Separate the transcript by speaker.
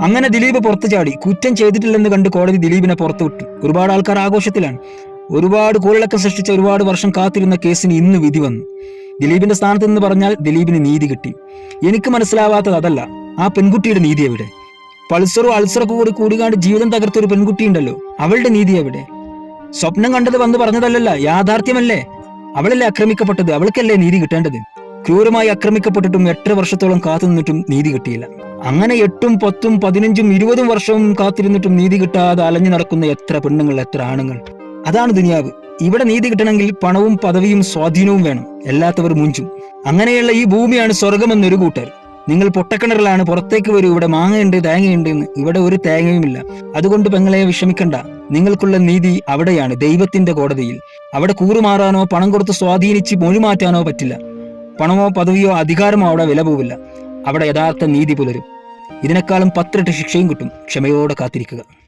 Speaker 1: അങ്ങനെ ദിലീപ് പുറത്തു ചാടി. കുറ്റം ചെയ്തിട്ടില്ലെന്ന് കണ്ട് കോടതി ദിലീപിനെ പുറത്തു വിട്ടു. ഒരുപാട് ആൾക്കാർ ആഘോഷത്തിലാണ്. ഒരുപാട് കൂടുതലൊക്കെ സൃഷ്ടിച്ച ഒരുപാട് വർഷം കാത്തിരുന്ന കേസിന് ഇന്ന് വിധി വന്നു. ദിലീപിന്റെ സ്ഥാനത്ത് നിന്ന് പറഞ്ഞാൽ ദിലീപിന് നീതി കിട്ടി. എനിക്ക് മനസ്സിലാവാത്തത് അതല്ല. ആ പെൺകുട്ടിയുടെ നീതി എവിടെ? പൾസറും അൾസറൊക്കെ കൂടി കൂടികാണ്ട് ജീവിതം തകർത്ത ഒരു പെൺകുട്ടി ഉണ്ടല്ലോ. അവളുടെ നീതി എവിടെ? സ്വപ്നം കണ്ടത് വന്ന് പറഞ്ഞതല്ലല്ല. യാഥാർത്ഥ്യമല്ലേ? അവളല്ലേ ആക്രമിക്കപ്പെട്ടത്? അവൾക്കല്ലേ നീതി കിട്ടേണ്ടത്? ക്രൂരമായി ആക്രമിക്കപ്പെട്ടിട്ടും എട്ട് വർഷത്തോളം കാത്തുനിന്നിട്ടും നീതി കിട്ടിയില്ല. അങ്ങനെ എട്ടും പത്തും പതിനഞ്ചും ഇരുപതും വർഷവും കാത്തിരുന്നിട്ടും നീതി കിട്ടാതെ അലഞ്ഞു നടക്കുന്ന എത്ര പെണ്ണുങ്ങൾ എത്ര ആണുങ്ങൾ. അതാണ് ദുനിയാവ്. ഇവിടെ നീതി കിട്ടണമെങ്കിൽ പണവും പദവിയും സ്വാധീനവും വേണം. എല്ലാത്തവർ മുഞ്ചും. അങ്ങനെയുള്ള ഈ ഭൂമിയാണ് സ്വർഗമെന്നൊരു കൂട്ടർ. നിങ്ങൾ പൊട്ടക്കിണറിലാണ് പുറത്തേക്ക് വരൂ ഇവിടെ മാങ്ങയുണ്ട് തേങ്ങയുണ്ട് എന്ന്. ഇവിടെ ഒരു തേങ്ങയുമില്ല. അതുകൊണ്ട് പെങ്ങളെ വിഷമിക്കണ്ട. നിങ്ങൾക്കുള്ള നീതി അവിടെയാണ് ദൈവത്തിന്റെ കോടതിയിൽ. അവിടെ കൂറുമാറാനോ പണം കൊടുത്ത് സ്വാധീനിച്ച് മൊഴിമാറ്റാനോ പറ്റില്ല. പണമോ പദവിയോ അധികാരമോ അവിടെ വില പോവില്ല. അവിടെ യഥാർത്ഥ നീതി പുലരും. ഇതിനേക്കാളും പത്തിരട്ട് ശിക്ഷയും കിട്ടും. ക്ഷമയോടെ കാത്തിരിക്കുക.